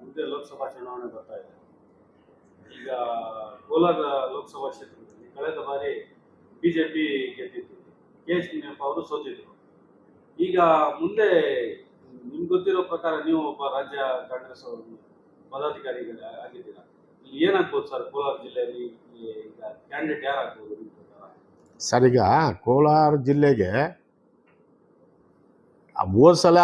ಮುಂದೆ ಲೋಕಸಭಾ ಚುನಾವಣೆ ಬರ್ತಾ ಇದೆ. ಈಗ ಕೋಲಾರ ಲೋಕಸಭಾ ಕ್ಷೇತ್ರದಲ್ಲಿ ಕಳೆದ ಬಾರಿ ಬಿಜೆಪಿ ಗೆದ್ದಿತ್ತು. ಕೆ ಎಸ್ ಮುನಿಯಪ್ಪ ಅವರು ಸೋತಿದ್ರು. ಈಗ ಮುಂದೆ ನಿಮ್ಗೆ ಗೊತ್ತಿರೋ ಪ್ರಕಾರ ನೀವು ಒಬ್ಬ ರಾಜ್ಯ ಕಾಂಗ್ರೆಸ್ ಅವರು ಪದಾಧಿಕಾರಿಗಳ ಆಗಿದ್ದೀರಾ? ಏನಾಗ್ಬೋದು ಸರ್ ಕೋಲಾರ ಜಿಲ್ಲೆಯಲ್ಲಿ ಈಗ ಕ್ಯಾಂಡಿಡೇಟ್ ಯಾರಾಗ್ಬೋದು ನಿಮ್ಮ ಪ್ರಕಾರ? ಸರ್, ಈಗ ಕೋಲಾರ ಜಿಲ್ಲೆಗೆ ಹೋದ್ ಸಲ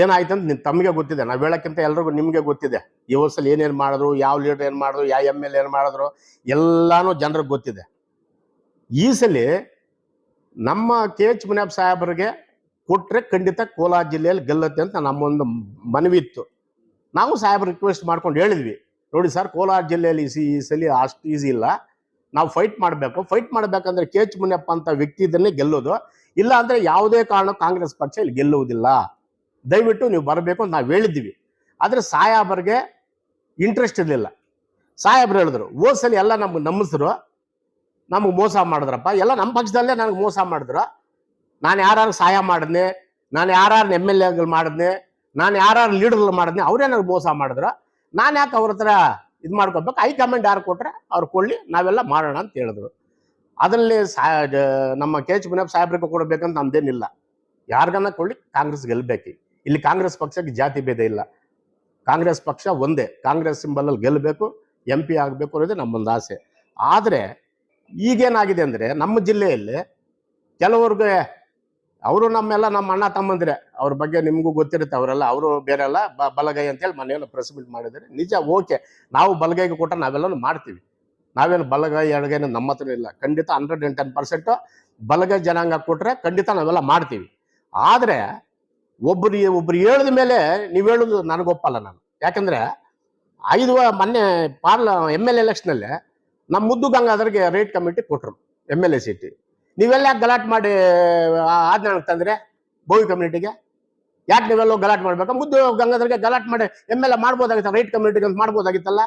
ಏನಾಯ್ತು ಅಂತ ತಮಗೆ ಗೊತ್ತಿದೆ. ನಾವು ಹೇಳಕ್ಕಿಂತ ಎಲ್ರಿಗೂ ನಿಮಗೆ ಗೊತ್ತಿದೆ. ಈ ವರ್ಷದಲ್ಲಿ ಏನೇನು ಮಾಡಿದ್ರು, ಯಾವ ಲೀಡರ್ ಏನು ಮಾಡಿದ್ರು, ಯಾವ ಎಂ ಎಲ್ ಏನು ಮಾಡಿದ್ರು, ಎಲ್ಲನೂ ಜನರಿಗೆ ಗೊತ್ತಿದೆ. ಈ ಸಲ ನಮ್ಮ ಕೆ ಎಚ್ ಮುನಿಯಪ್ಪ ಸಾಹೇಬರಿಗೆ ಕೊಟ್ಟರೆ ಖಂಡಿತ ಕೋಲಾರ ಜಿಲ್ಲೆಯಲ್ಲಿ ಗೆಲ್ಲುತ್ತೆ ಅಂತ ನಮ್ಮೊಂದು ಮನವಿ ಇತ್ತು. ನಾವು ಸಾಹೇಬ್ ರಿಕ್ವೆಸ್ಟ್ ಮಾಡ್ಕೊಂಡು ಹೇಳಿದ್ವಿ. ನೋಡಿ ಸರ್, ಕೋಲಾರ ಜಿಲ್ಲೆಯಲ್ಲಿ ಈ ಸಲ ಅಷ್ಟು ಈಸಿ ಇಲ್ಲ. ನಾವು ಫೈಟ್ ಮಾಡಬೇಕು. ಫೈಟ್ ಮಾಡಬೇಕಂದ್ರೆ ಕೆ ಎಚ್ ಮುನಿಯಪ್ಪ ಅಂತ ವ್ಯಕ್ತಿ ಇದನ್ನೇ ಗೆಲ್ಲೋದು. ಇಲ್ಲ ಅಂದರೆ ಯಾವುದೇ ಕಾರಣ ಕಾಂಗ್ರೆಸ್ ಪಕ್ಷ ಇಲ್ಲಿ ಗೆಲ್ಲುವುದಿಲ್ಲ. ದಯವಿಟ್ಟು ನೀವು ಬರಬೇಕು ಅಂತ ನಾವು ಹೇಳಿದ್ದೀವಿ. ಆದರೆ ಸಾಯಾಬರ್ಗೆ ಇಂಟ್ರೆಸ್ಟ್ ಇರಲಿಲ್ಲ. ಸಾಯಾಬ್ರು ಹೇಳಿದ್ರು ಓಸಲಿ ಎಲ್ಲ ನಮ್ಗೆ ನಂಬಿಸಿದ್ರು ನಮಗೆ ಮೋಸ ಮಾಡಿದ್ರಪ್ಪ, ಎಲ್ಲ ನಮ್ಮ ಪಕ್ಷದಲ್ಲೇ ನನಗೆ ಮೋಸ ಮಾಡಿದ್ರು. ನಾನು ಯಾರು ಸಹಾಯ ಮಾಡಿದ್ನೆ, ನಾನು ಯಾರು ಎಂ ಎಲ್ ಎಗಳು ಮಾಡಿದ್ನೆ, ನಾನು ಯಾರು ಲೀಡರ್ಗಳು ಮಾಡಿದ್ನೆ, ಅವರೇ ನನಗೆ ಮೋಸ ಮಾಡಿದ್ರು. ನಾನು ಯಾಕೆ ಅವ್ರ ಹತ್ರ ಇದು ಮಾಡ್ಕೋಬೇಕು? ಹೈಕಮಾಂಡ್ ಯಾರು ಕೊಟ್ಟರೆ ಅವ್ರು ಕೊಳ್ಳಿ ನಾವೆಲ್ಲ ಮಾಡೋಣ ಅಂತ ಹೇಳಿದ್ರು. ಅದರಲ್ಲಿ ಸಾ ನಮ್ಮ ಕೆ ಎಚ್ ಮುನಿಯಪ್ಪ ಸಾಹೇಬ್ರಿಗೆ ಕೊಡಬೇಕಂತ ನಮ್ದೇನಿಲ್ಲ. ಯಾರಿಗನ್ನ ಕೊಳ್ಳಿ ಕಾಂಗ್ರೆಸ್ ಗೆಲ್ಲಬೇಕು ಇಲ್ಲಿ ಕಾಂಗ್ರೆಸ್ ಪಕ್ಷಕ್ಕೆ ಜಾತಿ ಭೇದ ಇಲ್ಲ. ಕಾಂಗ್ರೆಸ್ ಪಕ್ಷ ಒಂದೇ. ಕಾಂಗ್ರೆಸ್ ಸಿಂಬಲಲ್ಲಿ ಗೆಲ್ಲಬೇಕು ಎಂ ಪಿ ಆಗಬೇಕು ಅನ್ನೋದೇ ನಮ್ಮೊಂದು ಆಸೆ. ಆದರೆ ಈಗೇನಾಗಿದೆ ಅಂದರೆ ನಮ್ಮ ಜಿಲ್ಲೆಯಲ್ಲಿ ಕೆಲವ್ರಿಗೆ ಅವರು ನಮ್ಮೆಲ್ಲ ನಮ್ಮ ಅಣ್ಣ ತಮ್ಮಂದ್ರೆ. ಅವ್ರ ಬಗ್ಗೆ ನಿಮಗೂ ಗೊತ್ತಿರುತ್ತೆ ಅವರೆಲ್ಲ. ಅವರು ಬೇರೆಲ್ಲ ಬ ಬಲಗೈ ಅಂತೇಳಿ ಮನೆಯಲ್ಲ ಪ್ರೆಸ್ ಮೀಟ್ ಮಾಡಿದರೆ ನಿಜ ಓಕೆ. ನಾವು ಬಲಗೈಗೆ ಕೊಟ್ಟರೆ ನಾವೆಲ್ಲನೂ ಮಾಡ್ತೀವಿ. ನಾವೇನು ಬಲಗೈ ಎಡಗೈನ ನಮ್ಮ ಹತ್ರ ಇಲ್ಲ. ಖಂಡಿತ ಹಂಡ್ರೆಡ್ ಆ್ಯಂಡ್ ಟೆನ್ ಪರ್ಸೆಂಟು ಬಲಗೈ ಜನಾಂಗ ಕೊಟ್ಟರೆ ಖಂಡಿತ ನಾವೆಲ್ಲ ಮಾಡ್ತೀವಿ. ಆದರೆ ಒಬ್ಬರು ಒಬ್ರು ಹೇಳಿದ ಮೇಲೆ ನೀವು ಹೇಳೋದು ನನಗೊಪ್ಪಲ್ಲ ನಾನು. ಯಾಕಂದ್ರೆ ಐದು ಮೊನ್ನೆ ಪಾರ್ಲ ಎಂ ಎಲ್ ಎಲೆಕ್ಷನಲ್ಲಿ ನಮ್ಮ ಮುದ್ದು ಗಂಗಾಧರ್ಗೆ ರೇಟ್ ಕಮಿಟಿ ಕೊಟ್ಟರು ಎಂ ಎಲ್ ಎ ಸೀಟಿ ನೀವೆಲ್ಲ ಯಾಕೆ ಗಲಾಟೆ ಮಾಡಿ ಆಜ್ಞಾನ ತಂದ್ರೆ ಬೋವಿ ಕಮ್ಯುನಿಟಿಗೆ ಯಾಕೆ ನೀವೆಲ್ಲ ಗಲಾಟೆ ಮಾಡ್ಬೇಕಾ? ಮುದ್ದು ಗಂಗಾಧರ್ಗೆ ಗಲಾಟೆ ಮಾಡಿ ಎಂ ಎಲ್ ಎ ಮಾಡ್ಬೋದಾಗಿತ್ತ ರೈಟ್ ಕಮ್ಯುನಿಟಿಗೆ ಅಂತ ಮಾಡ್ಬೋದಾಗಿತ್ತಲ್ಲ?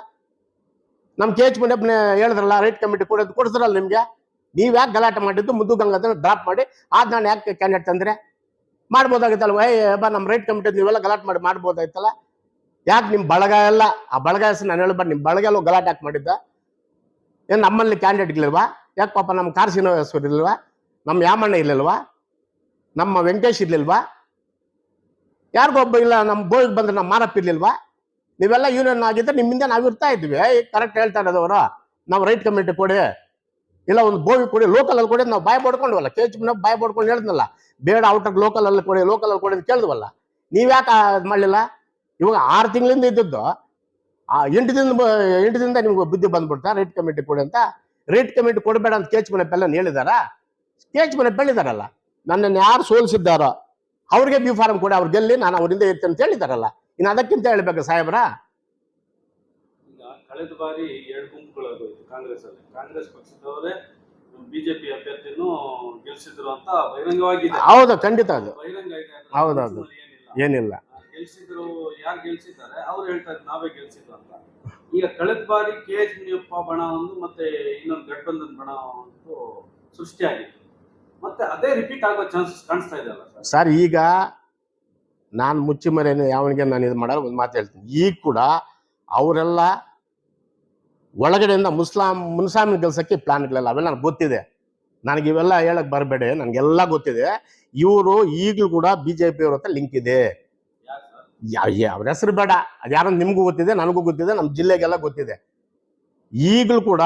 ನಮ್ಮ ಕೆ ಎಚ್ ಮುನಿಯಪ್ಪನೇ ಹೇಳಿದ್ರಲ್ಲ ರೈಟ್ ಕಮಿಟಿ ಕೊಡೋದು ಕೊಡಿಸ್ರಲ್ಲ ನಿಮಗೆ? ನೀವು ಯಾಕೆ ಗಲಾಟೆ ಮಾಡಿದ್ದು ಮುದ್ದು ಗಂಗಾಧರ್ ಡ್ರಾಪ್ ಮಾಡಿ ಆಜ್ಞಾನ ಯಾಕೆ ಕ್ಯಾಂಡಿಡೇಟ್ ತಂದ್ರೆ? ಮಾಡ್ಬೋದಾಗಿತ್ತಲ್ವ? ಏ, ಬಾ ನಮ್ಮ ರೈಟ್ ಕಮಿಟಿ ನೀವೆಲ್ಲ ಗಲಾಟೆ ಮಾಡಿ ಮಾಡ್ಬೋದಾಗಿತ್ತಲ್ಲ ಯಾಕೆ ನಿಮ್ಮ ಬಳಗ ಎಲ್ಲ ಆ ಬಳಗ ಹೆಸರು ನಾನು ಹೇಳ್ಬಾರ್ದು ನಿಮ್ಮ ಬಳಗ ಎಲ್ಲ ಗಲಾಟೆ ಯಾಕೆ ಮಾಡಿದ್ದ? ಏನು ನಮ್ಮಲ್ಲಿ ಕ್ಯಾಂಡಿಡೇಟ್ಗಳಿಲ್ವಾ ಯಾಕೆ ಪಾಪ ನಮ್ಮ ಕಾರ್ ಶ್ರೀನಿವಾಸ್ ಇರ್ಲಿಲ್ವಾ ನಮ್ಮ ಯಾಮಣ್ಣ ಇರ್ಲಿಲ್ವಾ ನಮ್ಮ ವೆಂಕಟೇಶ್ ಇರ್ಲಿಲ್ವಾ ಯಾರಿಗೊಬ್ಬ ಇಲ್ಲ ನಮ್ಮ ಬೋಯ್ಗೆ ಬಂದ್ರೆ ನಮ್ಮ ಮಾರಪ್ಪ ಇರ್ಲಿಲ್ವಾ ನೀವೆಲ್ಲ ಯೂನಿಯನ್ ಆಗಿದ್ದರೆ ನಿಮ್ಮಿಂದ ನಾವು ಇರ್ತಾ ಇದ್ವಿ ಕರೆಕ್ಟ್ ಹೇಳ್ತಾ ಇರೋದವರು ನಾವು ರೈಟ್ ಕಮಿಟಿ ಕೊಡಿ. ಇಲ್ಲ, ಒಂದು ಬೋವಿ ಕೊಡಿ ಲೋಕಲ್ ಅಲ್ಲಿ ಕೊಡಿ ನಾವು ಬಾಯ್ ಪಡ್ಕೊಂಡ್ವಲ್ಲ ಕೆ ಎಚ್ ಬಾಯ್ ಪಡ್ಕೊಂಡು ಹೇಳಿದ್ನಲ್ಲ. ಬೇಡ ಔಟ್ ಔಟರ್ ಲೋಕಲ್ ಅಲ್ಲಿ ಕೊಡಿ ಲೋಕಲ್ ಅಲ್ಲಿ ಕೊಡಿ ಅಂತ ಕೇಳಿದ್ವಲ್ಲ. ನೀವ್ಯಾಕೆ ಅದ್ ಮಾಡಲಿಲ್ಲ? ಇವಾಗ ಆರು ತಿಂಗಳಿಂದ ಇದ್ದದ್ದು. ಆ ಎಂಟು ದಿನ ಎಂಟು ದಿನದಿಂದ ನಿಮ್ಗೆ ಬುದ್ಧಿ ಬಂದ್ಬಿಡ್ತಾ ರೇಟ್ ಕಮಿಟಿ ಕೊಡಿ ಅಂತ. ರೇಟ್ ಕಮಿಟಿ ಕೊಡಬೇಡ ಅಂತ ಕೇಚ್ ಮನೆ ಪೆಲ್ಲ ಹೇಳಿದಾರ. ಕೇಚ್ ಮನೆ ಬೆಳಿದಾರಲ್ಲ ನನ್ನನ್ನು ಯಾರು ಸೋಲಿಸಿದ್ದಾರೋ, ಅವ್ರಿಗೆ ಬಿ ಫಾರಂ ಕೊಡಿ, ಅವ್ರು ಗೆಲ್ಲಿ, ನಾನು ಅವರಿಂದ ಇರ್ತೇನೆ ಅಂತ ಹೇಳಿದಾರಲ್ಲ. ಇನ್ನು ಅದಕ್ಕಿಂತ ಹೇಳ್ಬೇಕು ಸಾಹೇಬ್ರ ಕಳೆದ ಬಾರಿ ಎರಡು ಗುಂಪುಗಳಾಗೋಯ್ತು ಕಾಂಗ್ರೆಸ್ ಅಲ್ಲಿ ಕಾಂಗ್ರೆಸ್ ಪಕ್ಷದವರೇ ಬಿಜೆಪಿ ಅಭ್ಯರ್ಥಿಯನ್ನು ಗೆಲ್ಸಿದ್ರು ಅಂತ ಬಹಿರಂಗವಾಗಿದೆ. ಹೌದು ಖಂಡಿತ ಅದು. ಬಹಿರಂಗ ಇದೆ ಅದ್ರ ಹೌದೌದು. ಮುಚ್ಚುಮರೆ ಏನಿಲ್ಲ. ಏನಿಲ್ಲ. ಗೆಲ್ಸಿದ್ರು ಯಾರು ಗೆಲ್ಸಿದ್ದಾರೆ? ಅವ್ರು ಹೇಳ್ತಾರೆ ನಾವೇ ಗೆಲ್ಸಿದ್ರು ಅಂತ. ಈಗ ಕಳೆದ ಬಾರಿ ಕೆ ಎಚ್ ಮುನಿಯಪ್ಪ ಬಣ ಒಂದು ಮತ್ತೆ ಇನ್ನೊಂದು ಗಠಬಂಧನ್ ಬಣ ಒಂದು ಸೃಷ್ಟಿಯಾಗಿತ್ತು. ಮತ್ತೆ ಅದೇ ರಿಪೀಟ್ ಆಗೋ ಚಾನ್ಸಸ್ ಕಾಣಿಸ್ತಾ ಇದೆ ಅಲ್ಲ ಸರ್? ಸರ್ ಈಗ ನಾನು ಮುಚ್ಚಿ ಮರೆಯನ್ನು ಯಾವನಿಗೆ ನಾನು ಇದು ಮಾಡಲ್ಲ ಒಂದು ಮಾತು ಹೇಳ್ತೀನಿ. ಈಗ ಕೂಡ ಅವರೆಲ್ಲ ಒಳಗಡೆಯಿಂದ ಮುಸ್ಲಾಂ ಮುನ್ಸಾಮಿನ ಕೆಲಸಕ್ಕೆ ಪ್ಲಾನ್ಗಳೆಲ್ಲ ಅವೆಲ್ಲ ನನಗೆ ಗೊತ್ತಿದೆ. ನನಗೆ ಇವೆಲ್ಲ ಹೇಳಕ್ ಬರಬೇಡಿ, ನನಗೆಲ್ಲ ಗೊತ್ತಿದೆ. ಇವರು ಈಗಲೂ ಕೂಡ ಬಿ ಜೆ ಪಿ ಅವ್ರ ಹತ್ರ ಲಿಂಕ್ ಇದೆ. ಅವ್ರ ಹೆಸರು ಬೇಡ. ಅದ್ಯಾರೋ ನಿಮಗೂ ಗೊತ್ತಿದೆ, ನನಗೂ ಗೊತ್ತಿದೆ ನಮ್ಮ ಜಿಲ್ಲೆಗೆಲ್ಲ ಗೊತ್ತಿದೆ. ಈಗಲೂ ಕೂಡ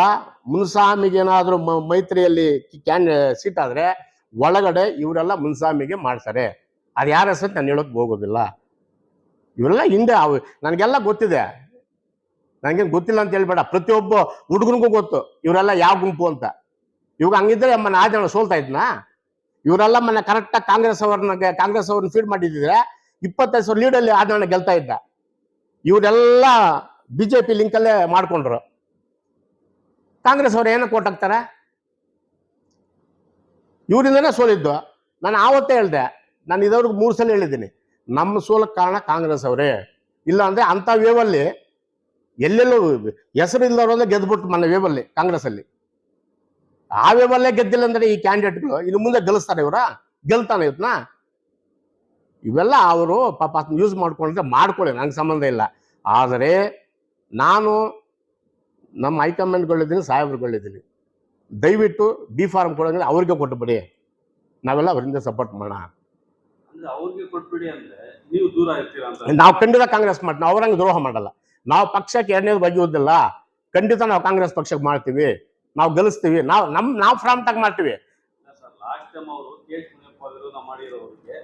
ಮುನ್ಸಾಮಿಗೆ ಏನಾದರೂ ಮೈತ್ರಿಯಲ್ಲಿ ಕ್ಯಾನ್, ಸೀಟ್ ಆದ್ರೆ ಒಳಗಡೆ ಇವರೆಲ್ಲ ಮುನ್ಸಾಮಿಗೆ ಮಾಡ್ತಾರೆ. ಅದು ಯಾರ ಹೆಸರು ನಾನು ಹೇಳೋಕೆ ಹೋಗೋದಿಲ್ಲ. ಇವರೆಲ್ಲ ಹಿಂದೆ ಅವು, ನನಗೆಲ್ಲ ಗೊತ್ತಿದೆ. ನನಗೇನು ಗೊತ್ತಿಲ್ಲ ಅಂತ ಹೇಳ್ಬೇಡ. ಪ್ರತಿಯೊಬ್ಬ ಹುಡುಗನಿಗೂ ಗೊತ್ತು. ಇವರೆಲ್ಲ ಯಾವ ಗುಂಪು ಅಂತ. ಇವಾಗ ಹಂಗಿದ್ರೆ ಮನೆ ಆ ಜನ ಸೋಲ್ತಾ ಇದ್ನಾ? ಇವರೆಲ್ಲ ಮೊನ್ನೆ ಕರೆಕ್ಟಾಗಿ ಕಾಂಗ್ರೆಸ್ ಅವ್ರನ್ನ ಕಾಂಗ್ರೆಸ್ ಅವ್ರನ್ನ ಫೀಡ್ ಮಾಡಿದ್ರೆ ಇಪ್ಪತ್ತೈದು ಸಾವಿರ ಲೀಡಲ್ಲಿ ಆದರಣ ಗೆಲ್ತಾ ಇದ್ದ. ಇವರೆಲ್ಲ ಬಿಜೆಪಿ ಲಿಂಕಲ್ಲೇ ಮಾಡ್ಕೊಂಡ್ರು. ಕಾಂಗ್ರೆಸ್ ಅವ್ರು ಏನಕ್ಕೆ ಓಟ್ ಹಾಕ್ತಾರೆ? ಇವರಿಂದನೇ ಸೋಲಿದ್ದು. ನಾನು ಆವತ್ತೇ ಹೇಳ್ದೆ. ನಾನು ಇದವ್ರಿಗೆ ಮೂರು ಸಲ ಹೇಳಿದ್ದೀನಿ. ನಮ್ಮ ಸೋಲಕ್ಕೆ ಕಾರಣ ಕಾಂಗ್ರೆಸ್ ಅವರೇ. ಇಲ್ಲ ಅಂದ್ರೆ ಅಂಥ ವೇವಲ್ಲಿ ಎಲ್ಲೆಲ್ಲೂ ಹೆಸರು ಇಲ್ಲದವ್ರನ್ನ ಗೆದ್ಬಿಟ್ಟು ಮೊನ್ನೆ ವೇಬಲ್ಲಿ ಕಾಂಗ್ರೆಸ್ ಅಲ್ಲಿ. ಆ ವೇಬಲ್ಲೇ ಗೆದ್ದಿಲ್ಲ ಅಂದ್ರೆ ಈ ಕ್ಯಾಂಡಿಡೇಟ್ಗಳು ಇನ್ನು ಮುಂದೆ ಗೆಲ್ಲಿಸ್ತಾರೆ ಇವರ? ಗೆಲ್ತಾನೆ ಇವತ್ನ ಇವೆಲ್ಲ ಅವರು ಪಾಪ ಯೂಸ್ ಮಾಡ್ಕೊಂಡ್ರೆ ಮಾಡ್ಕೊಳ್ಳಿ ನಂಗೆ ಸಂಬಂಧ ಇಲ್ಲ. ಆದರೆ ನಾನು ನಮ್ಮ ಹೈಕಮಾಂಡ್ಗಳಿದ್ದೀನಿ ಸಾಹೇಬ್ರುಗಳಿದ್ದೀನಿ ದಯವಿಟ್ಟು ಬಿ ಫಾರ್ಮ್ ಕೊಡೋಂಗಿಲ್ಲ ಅವ್ರಿಗೆ ಕೊಟ್ಟುಬಿಡಿ ನಾವೆಲ್ಲ ಅವರಿಂದ ಸಪೋರ್ಟ್ ಮಾಡೋಣ. ನೀವು ಖಂಡಿತ ಕಾಂಗ್ರೆಸ್ ಮಾಡ್ತೀವಿ ಅವ್ರಂಗೆ ದ್ರೋಹ ಮಾಡಲ್ಲ. ನಾವು ಪಕ್ಷಕ್ಕೆ ಎರಡನೇದು ಬಗೆಯುವುದಿಲ್ಲ. ಖಂಡಿತ ನಾವು ಕಾಂಗ್ರೆಸ್ ಪಕ್ಷಕ್ಕೆ ಮಾಡ್ತೀವಿ. ನಾವು ಗೆಲ್ಲಿಸ್ತೀವಿ. ನಾವು ನಮ್ ನಾವು ಫ್ರಾಮ್ ತಾಗ ಮಾಡ್ತೀವಿ. ಸರ್ ಲಾಸ್ಟ್ ಟೈಮ್ ಅವರು ಕೆ ಎಚ್ ಮುನಿಯಪ್ಪ ವಿರೋಧ ಮಾಡಿರೋರಿಗೆ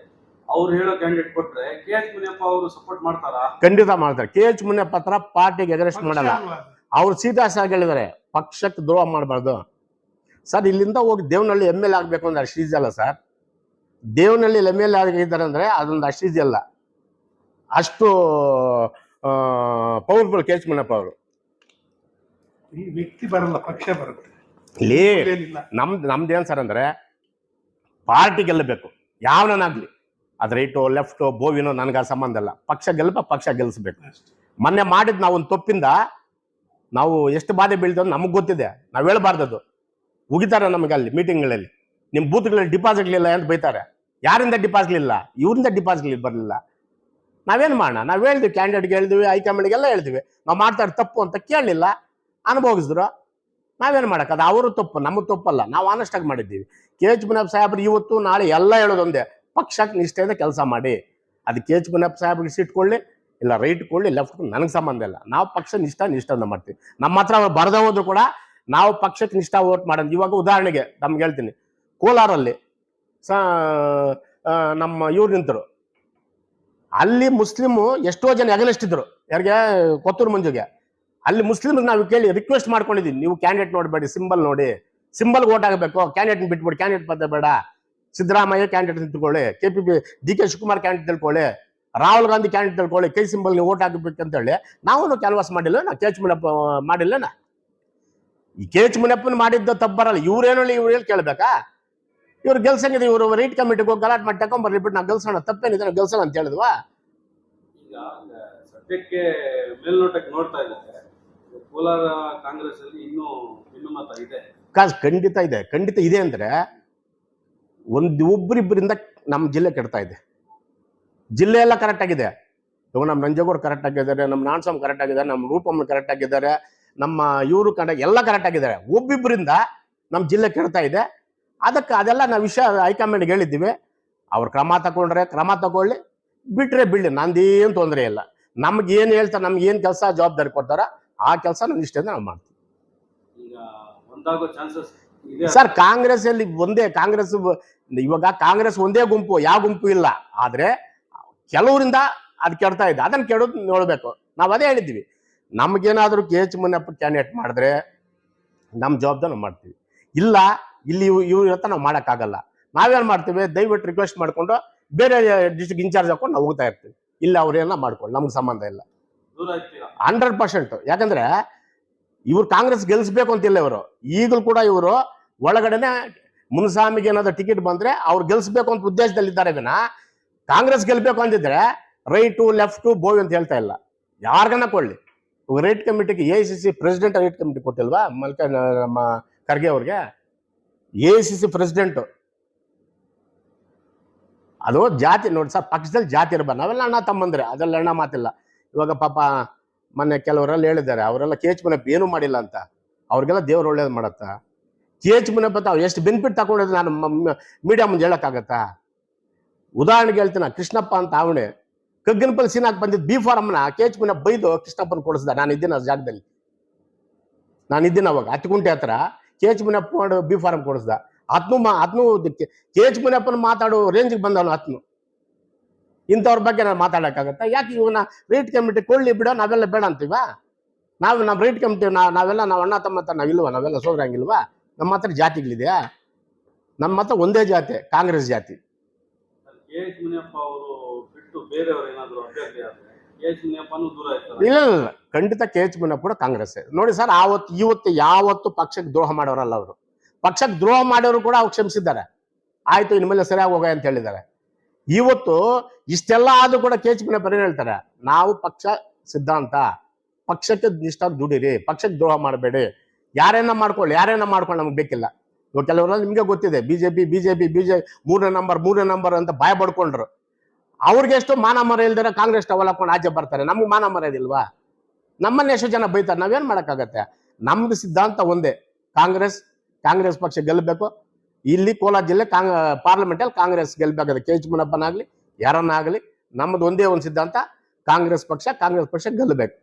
ಅವ್ರು ಹೇಳೋ ಕ್ಯಾಂಡಿಡೇಟ್ ಕೊಟ್ರೆ ಕೆ ಎಚ್ ಮುನಿಯಪ್ಪ ಅವರು ಸಪೋರ್ಟ್ ಮಾಡ್ತಾರಾ? ಖಂಡಿತ ಮಾಡ್ತಾರೆ. ಕೆ ಎಚ್ ಮುನಿಯಪ್ಪ ಹತ್ರ ಪಾರ್ಟಿಗೆ ಎಗರೆಸ್ಟ್ ಮಾಡಲ್ಲ. ಅವ್ರು ಸೀದಾ ಸಾಗಿ ಹೇಳಿದ್ದಾರೆ ಪಕ್ಷಕ್ಕೆ ದ್ರೋಹ ಮಾಡಬಾರ್ದು. ಸರ್ ಇಲ್ಲಿಂದ ಹೋಗಿ ದೇವನಹಳ್ಳಿ ಎಂ ಎಲ್ ಆಗಬೇಕು ಅಂದ್ರೆ ಅಷ್ಟು ಈಸಿ ಅಲ್ಲ ಸರ್. ದೇವನಹಳ್ಳಿ ಎಂ ಎಲ್ ಆಗಿದ್ದಾರೆ ಅಂದ್ರೆ ಅದೊಂದು ಅಷ್ಟು ಈಸಿ ಅಲ್ಲ. ಅಷ್ಟು ಪವರ್ಫುಲ್ ಕೆ ಎಚ್ ಮುನಿಯಪ್ಪ ಅವರು. ಈ ವ್ಯಕ್ತಿ ಬರಲ್ಲ ಪಕ್ಷ ಬರುತ್ತೆ. ಇಲ್ಲಿ ಏನಿಲ್ಲ. ನಮ್ದು ನಮ್ದು ಏನು ಸರ್ ಅಂದರೆ ಪಾರ್ಟಿ ಗೆಲ್ಲಬೇಕು. ಯಾವನಾಗ್ಲಿ ಅದು ರೈಟು ಲೆಫ್ಟು ಬೋವಿನೋ ನನಗೆ ಆ ಸಂಬಂಧ ಇಲ್ಲ. ಪಕ್ಷ ಗೆಲ್ಪ ಪಕ್ಷ ಗೆಲ್ಲಿಸ್ಬೇಕು ಅಷ್ಟೇ. ಮೊನ್ನೆ ಮಾಡಿದ್ ನಾವು ಒಂದು ತಪ್ಪಿಂದ ನಾವು ಎಷ್ಟು ಬಾಧೆ ಬೀಳ್ತದೆ ನಮಗೆ ಗೊತ್ತಿದೆ. ನಾವು ಹೇಳ್ಬಾರ್ದದು. ಉಗಿತಾರೆ ನಮಗೆ ಅಲ್ಲಿ ಮೀಟಿಂಗ್ಗಳಲ್ಲಿ ನಿಮ್ಮ ಬೂತ್ಗಳಲ್ಲಿ ಡಿಪಾಸಿಟ್ಲಿಲ್ಲ ಅಂತ ಬೈತಾರೆ. ಯಾರಿಂದ ಡಿಪಾಸಿಟ್ಲಿಲ್ಲ ಇವರಿಂದ ಡಿಪಾಸಿಟ್ ಬರಲಿಲ್ಲ. ನಾವೇನು ಮಾಡೋಣ? ನಾವು ಹೇಳಿದ್ವಿ ಕ್ಯಾಂಡಿಡೇಟ್ಗೆ ಹೇಳಿದ್ವಿ ಹೈಕಮಾಂಡ್ಗೆಲ್ಲ ಹೇಳಿದ್ವಿ. ನಾವು ಮಾಡ್ತಾರೆ ತಪ್ಪು ಅಂತ ಕೇಳಲಿಲ್ಲ. ಅನುಭವಿಸಿದ್ರು. ನಾವೇನು ಅದು ಅವರು ತಪ್ಪು, ನಮ್ಮ ತಪ್ಪಲ್ಲ. ನಾವು ಆನೆಸ್ಟಾಗಿ ಮಾಡಿದ್ದೀವಿ. ಕೆ ಎಚ್ ಮುನಪ್ ಸಾಹೇಬ್ರು ಇವತ್ತು, ನಾಳೆ ಎಲ್ಲ ಹೇಳೋದೊಂದೇ ಪಕ್ಷಕ್ಕೆ ನಿಷ್ಠೆಯಿಂದ ಕೆಲಸ ಮಾಡಿ. ಅದು ಕೆ ಎಚ್ ಮುನಪ್ ಸಾಹೇಬ್ರಿಗೆ ಸೀಟ್ ಕೊಡಲಿ, ಇಲ್ಲ ರೈಟ್ ಕೊಡಲಿ ಲೆಫ್ಟ್ ನನಗೆ ಸಂಬಂಧ ಇಲ್ಲ. ನಾವು ಪಕ್ಷ ನಿಷ್ಠ, ನಿಷ್ಠೆಯಿಂದ ಮಾಡ್ತೀವಿ. ನಮ್ಮ ಹತ್ರ ಬರದೇ ಹೋದ್ರು ಕೂಡ ನಾವು ಪಕ್ಷಕ್ಕೆ ನಿಷ್ಠ ವೋಟ್ ಮಾಡೋದು. ಇವಾಗ ಉದಾಹರಣೆಗೆ, ನಮ್ಗೆ ಹೇಳ್ತೀನಿ. ಕೋಲಾರಲ್ಲಿ, ಸ ನಮ್ಮ ಇವ್ರು ನಿಂತರು. ಅಲ್ಲಿ ಮುಸ್ಲಿಮು ಎಷ್ಟೋ ಜನ ಎಗನೆಸ್ಟ್ ಇದ್ರು. ಯಾರಿಗೆ? ಕೊತ್ತೂರು ಮಂಜುಗೆ. ಅಲ್ಲಿ ಮುಸ್ಲಿಮ್ ನಾವು ಕೇಳಿ ರಿಕ್ವೆಸ್ಟ್ ಮಾಡ್ಕೊಂಡಿದ್ದೀವಿ ನೀವು ಕ್ಯಾಂಡಿಡೇಟ್ ನೋಡಬೇಡಿ ಸಿಂಬಲ್ ನೋಡಿ. ಸಿಂಬಲ್ ಓಟ್ ಆಗಬೇಕು. ಕ್ಯಾಂಡಿಡೇಟ್ ಬಿಟ್ಬಿಡಿ. ಕ್ಯಾಂಡಿಡೇಟ್ ಪದ ಬೇಡ. ಸಿದ್ದರಾಮಯ್ಯ ಕ್ಯಾಂಡಿಡೇಟ್ ನಿಂತ್ಕೊಳ್ಳಿ K P B D K Shivakumar candidate ತಿಳ್ಕೊಳ್ಳಿ. ರಾಹುಲ್ ಗಾಂಧಿ ಕ್ಯಾಂಡಿಡೇಟ್ ತಿಳ್ಕೊಳ್ಳಿ. ಕೈ ಸಿಂಬಲ್ ನೀವು ಓಟ್ ಹಾಕಬೇಕು ಅಂತ ಹೇಳಿ. ನಾವು ಕ್ಯಾನ್ವಾಸ್ ಮಾಡಿಲ್ಲ. ನಾ ಎಚ್ ಮುನಪ್ಪ ಮಾಡಿಲ್ಲನ? ಈ ಕೆ ಎಚ್ ಮುನಪ್ಪನ ಮಾಡಿದ್ದ ತಪ್ಪು ಬರಲ್ಲ ಇವ್ರೇನು ಇವ್ರು ಹೇಳಿ ಕೇಳ್ಬೇಕಾ? ಇವ್ರು ಗೆಲ್ಸಂಗಿದೆ ಇವರು ರೈಟ್ ಕಮಿಟಿಗೆ ಹೋಗಿ ಗಲಾಟ್ ಮಾಡಿ ತಗೊಂಬರ್ಲಿ ಬಿಟ್ಟು ನಾವು ಗೆಲ್ಸೋಣ. ತಪ್ಪೇನಿದೆ ನಾವು ಗೆಲ್ಸೋಣ ಅಂತ ಹೇಳಿದ್ವಾ? ಸದ್ಯಕ್ಕೆ ಮೇಲ್ನೋಟಕ್ಕೆ ನೋಡ್ತಾ ಇದ್ದಾರೆ. ಕೋಲಾರ ಕಾಂಗ್ರೆಸ್ ಅಲ್ಲಿ ಇನ್ನೂ ಇದೆ. ಕಾಸ್ ಖಂಡಿತ ಇದೆ ಖಂಡಿತ ಇದೆ ಅಂದ್ರೆ ಒಂದು ಒಬ್ಬರಿಬ್ಬರಿಂದ ನಮ್ಮ ಜಿಲ್ಲೆ ಕೆಡ್ತಾ ಇದೆ. ಜಿಲ್ಲೆ ಎಲ್ಲ ಕರೆಕ್ಟ್ ಆಗಿದೆ. ಇವಾಗ ನಮ್ಮ ನಂಜಗೌಡ ಕರೆಕ್ಟ್ ಆಗಿದ್ದಾರೆ ನಮ್ಮ ನಾನ್ಸ್ವಾಮಿ ಕರೆಕ್ಟ್ ಆಗಿದ್ದಾರೆ ನಮ್ಮ ರೂಪಮ್ಮ ಕರೆಕ್ಟ್ ಆಗಿದ್ದಾರೆ ನಮ್ಮ ಇವರು ಕರೆಕ್ಟ್ ಎಲ್ಲ ಕರೆಕ್ಟ್ ಆಗಿದ್ದಾರೆ. ಒಬ್ಬಿಬ್ಬರಿಂದ ನಮ್ಮ ಜಿಲ್ಲೆ ಕೆಡ್ತಾ ಇದೆ. ಅದಕ್ಕೆ ಅದೆಲ್ಲ ನಾವು ವಿಷಯ ಹೈಕಮಾಂಡ್ಗೆ ಹೇಳಿದ್ದೀವಿ. ಅವ್ರು ಕ್ರಮ ತಗೊಂಡ್ರೆ ಕ್ರಮ ತಗೊಳ್ಳಿ ಬಿಟ್ರೆ ಬಿಡ್ಲಿ ನಂದೇನು ತೊಂದರೆ ಇಲ್ಲ. ನಮ್ಗೆ ಏನು ಹೇಳ್ತಾರೆ ನಮ್ಗೆ ಏನು ಕೆಲಸ ಜವಾಬ್ದಾರಿ ಕೊಡ್ತಾರ ಆ ಕೆಲಸ ನಾವು ಇಷ್ಟದಿಂದ ನಾವು ಮಾಡ್ತೀವಿ. ಸರ್ ಕಾಂಗ್ರೆಸ್ ಅಲ್ಲಿ ಒಂದೇ ಕಾಂಗ್ರೆಸ್ ಇವಾಗ ಕಾಂಗ್ರೆಸ್ ಒಂದೇ ಗುಂಪು ಯಾವ ಗುಂಪು ಇಲ್ಲ. ಆದ್ರೆ ಕೆಲವರಿಂದ ಅದು ಕೆಡ್ತಾ ಇದೆ. ಅದನ್ನ ಕೆಡೋದು ನೋಡ್ಬೇಕು. ನಾವು ಅದೇ ಹೇಳಿದ್ವಿ ನಮ್ಗೇನಾದ್ರೂ ಕೆ ಎಚ್ ಮುನ್ನಪ್ಪ ಕ್ಯಾಂಡಿಡೇಟ್ ಮಾಡಿದ್ರೆ ನಮ್ಮ ಜವಾಬ್ದಾರಿ ನಾವು ಮಾಡ್ತೀವಿ. ಇಲ್ಲ ಇಲ್ಲಿ ಇವ್ ಇವ್ರ ಹತ್ರ ನಾವು ಮಾಡೋಕ್ಕಾಗಲ್ಲ. ನಾವೇನು ಮಾಡ್ತೀವಿ? ದಯವಿಟ್ಟು ರಿಕ್ವೆಸ್ಟ್ ಮಾಡ್ಕೊಂಡು ಬೇರೆ ಡಿಸ್ಟ್ರಿಕ್ಟ್ ಇನ್ಚಾರ್ಜ್ ಹಾಕೊಂಡು ನಾವು ಹೋಗ್ತಾ ಇರ್ತೀವಿ. ಇಲ್ಲ ಅವ್ರೇನ ಮಾಡ್ಕೊಂಡು ನಮ್ಗೆ ಸಂಬಂಧ ಇಲ್ಲ. Hundred percent. ಯಾಕಂದ್ರೆ ಇವ್ರು ಕಾಂಗ್ರೆಸ್ ಗೆಲ್ಲಿಸ್ಬೇಕು ಅಂತಿಲ್ಲ ಇವರು. ಈಗಲೂ ಕೂಡ ಇವರು ಒಳಗಡೆನೆ ಮುನ್ಸಾಮಿಗೆ ಏನಾದ್ರು ಟಿಕೆಟ್ ಬಂದ್ರೆ ಅವ್ರು ಗೆಲ್ಸ್ಬೇಕು ಅಂತ ಉದ್ದೇಶದಲ್ಲಿದ್ದಾರೆ ವಿನ ಕಾಂಗ್ರೆಸ್ ಗೆಲ್ಬೇಕು ಅಂತಿದ್ರೆ ರೈಟು ಲೆಫ್ಟು ಬೋಯ್ ಅಂತ ಹೇಳ್ತಾ ಇಲ್ಲ. ಯಾರಿಗನ್ನ ಕೊಳ್ಳಿ right ಕಮಿಟಿಗೆ A C C president right committee ಕೊಟ್ಟಿಲ್ವಾ? ಮಲ್ಕ ನಮ್ಮ ಖರ್ಗೆ ಅವ್ರಿಗೆ? A C C president. ಅದು ಜಾತಿ ನೋಡಿ ಸರ್, ಪಕ್ಷದಲ್ಲಿ ಜಾತಿ ಇರಬಾರ್ದು. ನಾವೆಲ್ಲ ಅಣ್ಣ ತಮ್ಮಂದ್ರೆ ಅದೆಲ್ಲ ಅಣ್ಣ ಮಾತಿಲ್ಲ. ಇವಾಗ ಪಾಪ ಮೊನ್ನೆ ಕೆಲವರೆಲ್ಲ ಹೇಳಿದ್ದಾರೆ, ಅವರೆಲ್ಲ ಕೆ ಎಚ್ ಮುನಪ್ಪ ಏನೂ ಮಾಡಿಲ್ಲ ಅಂತ. ಅವ್ರಿಗೆಲ್ಲ ದೇವ್ರು ಒಳ್ಳೇದು ಮಾಡತ್ತಾ? ಕೆ ಎಚ್ ಮುನಪ್ಪ ತಾವು ಎಷ್ಟು ಬೆನಿಫಿಟ್ ತಗೊಂಡಿದ್ದು ನಾನು ಮೀಡಿಯಾ ಮುಂದೆ ಹೇಳಕ್ಕಾಗತ್ತಾ? ಉದಾಹರಣೆಗೆ ಹೇಳ್ತೀನಿ, ಕೃಷ್ಣಪ್ಪ ಅಂತ ಅವಣೆ ಕಗ್ಗನಪಲ್ಲಿ ಸೀನಾಕ್ ಬಂದಿದ್ದು ಬಿ ಫಾರಮ್ನ ಕೆ ಎಚ್ ಮುನಪ್ಪ ಬೈದು ಕೃಷ್ಣಪ್ಪನ ಕೊಡಿಸ್ದ. ನಾನು ಇದ್ದೀನಿ ಆ ಜಾಗದಲ್ಲಿ. ನಾನು ಇದ್ದೀನಿ ಅವಾಗ. ಹತ್ತುಗುಂಟೆ ಹತ್ರ ಕೆ ಎಚ್ ಮುನಪ್ಪ ಮಾಡು ಬಿ ಫಾರಂ ಕೊಡಿಸ್ದ. ಆತ್ನು ಮಾ ಆತ್ನು ಕೆ ಎಚ್ ಮುನಪ್ಪನ ಮಾತಾಡೋ ರೇಂಜ್ಗೆ ಬಂದವನು ಅತ್ನು ಇಂಥವ್ರ ಬಗ್ಗೆ ನಾನು ಮಾತಾಡೋಕ್ಕಾಗತ್ತಾ? ಯಾಕೆ ಇವನ್ನ ರೈಟ್ ಕಮಿಟಿ ಕೊಳ್ಳಿ ಬಿಡೋ, ನಾವೆಲ್ಲ ಬೇಡ ಅಂತೀವಾ? ನಾವು ನಮ್ಮ ರೈಟ್ ಕಮಿಟಿ ನಾವೆಲ್ಲ ನಾವು ಅಣ್ಣ, ತಮ್ಮ ನಾವಿಲ್ವಾ ನಾವೆಲ್ಲ ಸೋದ್ರಂಗಿಲ್ವಾ? ನಮ್ಮ ಹತ್ರ ಜಾತಿಗಳಿದೆಯಾ? ನಮ್ಮ ಹತ್ರ ಒಂದೇ ಜಾತಿ, ಕಾಂಗ್ರೆಸ್ ಜಾತಿ. ಇಲ್ಲ ಇಲ್ಲ, ಖಂಡಿತ ಕೆ ಎಚ್ ಮುನಿಯಪ್ಪ ಕೂಡ ಕಾಂಗ್ರೆಸ್ ನೋಡಿ ಸರ್ ಆವತ್ತು ಇವತ್ತು ಯಾವತ್ತು ಪಕ್ಷಕ್ಕೆ ದ್ರೋಹ ಮಾಡೋರಲ್ಲ ಅವರು. ಪಕ್ಷಕ್ಕೆ ದ್ರೋಹ ಮಾಡೋರು ಕೂಡ ಅವ್ರು ಕ್ಷಮಿಸಿದ್ದಾರೆ. ಆಯ್ತು ಇನ್ಮೇಲೆ ಸರಿಯಾಗಿ ಹೋಗ ಅಂತ ಹೇಳಿದ್ದಾರೆ. ಇವತ್ತು ಇಷ್ಟೆಲ್ಲ ಆದ್ರೂ ಕೂಡ ಕೆ ಎಚ್ ಮುನ್ನ ಪರಿ ಹೇಳ್ತಾರೆ? ನಾವು ಪಕ್ಷ ಸಿದ್ಧಾಂತ ಪಕ್ಷಕ್ಕೆ ನಿಷ್ಠ ದುಡಿರಿ ಪಕ್ಷಕ್ಕೆ ದ್ರೋಹ ಮಾಡಬೇಡಿ. ಯಾರೇನ ಮಾಡ್ಕೊಳ್ಳಿ ಯಾರೇನ ಮಾಡ್ಕೊಂಡು ನಮ್ಗೆ ಬೇಕಿಲ್ಲ. ಇವಾಗ ಕೆಲವರೆಲ್ಲ ನಿಮಗೆ ಗೊತ್ತಿದೆ ಬಿಜೆಪಿ ಬಿಜೆಪಿ ಬಿಜೆಪಿ ಮೂರನೇ ನಂಬರ್ ಮೂರನೇ ನಂಬರ್ ಅಂತ ಬಾಯ್ ಬಡ್ಕೊಂಡ್ರು. ಅವ್ರಿಗೆ ಎಷ್ಟು ಮಾನ ಮರ ಇಲ್ದಿರ ಕಾಂಗ್ರೆಸ್ ಟವಲ್ ಹಾಕೊಂಡು ಆಚೆ ಬರ್ತಾರೆ. ನಮ್ಗೆ ಮಾನ ಮರ್ಯಾದಿಲ್ವಾ ನಮ್ಮನ್ನ ಎಷ್ಟು ಜನ ಬೈತಾರೆ. ನಾವೇನ್ ಮಾಡೋಕ್ಕಾಗತ್ತೆ? ನಮ್ದು ಸಿದ್ಧಾಂತ ಒಂದೇ. ಕಾಂಗ್ರೆಸ್ ಕಾಂಗ್ರೆಸ್ ಪಕ್ಷ ಗೆಲ್ಲಬೇಕು ಇಲ್ಲಿ ಕೋಲಾರ ಜಿಲ್ಲೆ ಕಾಂಗ್ ಪಾರ್ಲಿಮೆಂಟ್ ಅಲ್ಲಿ ಕಾಂಗ್ರೆಸ್ ಗೆಲ್ಬೇಕಾದ್ರೆ ಕೆ ಎಚ್ ಮುನಪ್ಪನಾಗ್ಲಿ ಯಾರನ್ನಾಗ್ಲಿ ನಮ್ಮದು ಒಂದೇ ಒಂದು ಸಿದ್ಧಾಂತ. ಕಾಂಗ್ರೆಸ್ ಪಕ್ಷ ಕಾಂಗ್ರೆಸ್ ಪಕ್ಷ ಗೆಲ್ಲಬೇಕು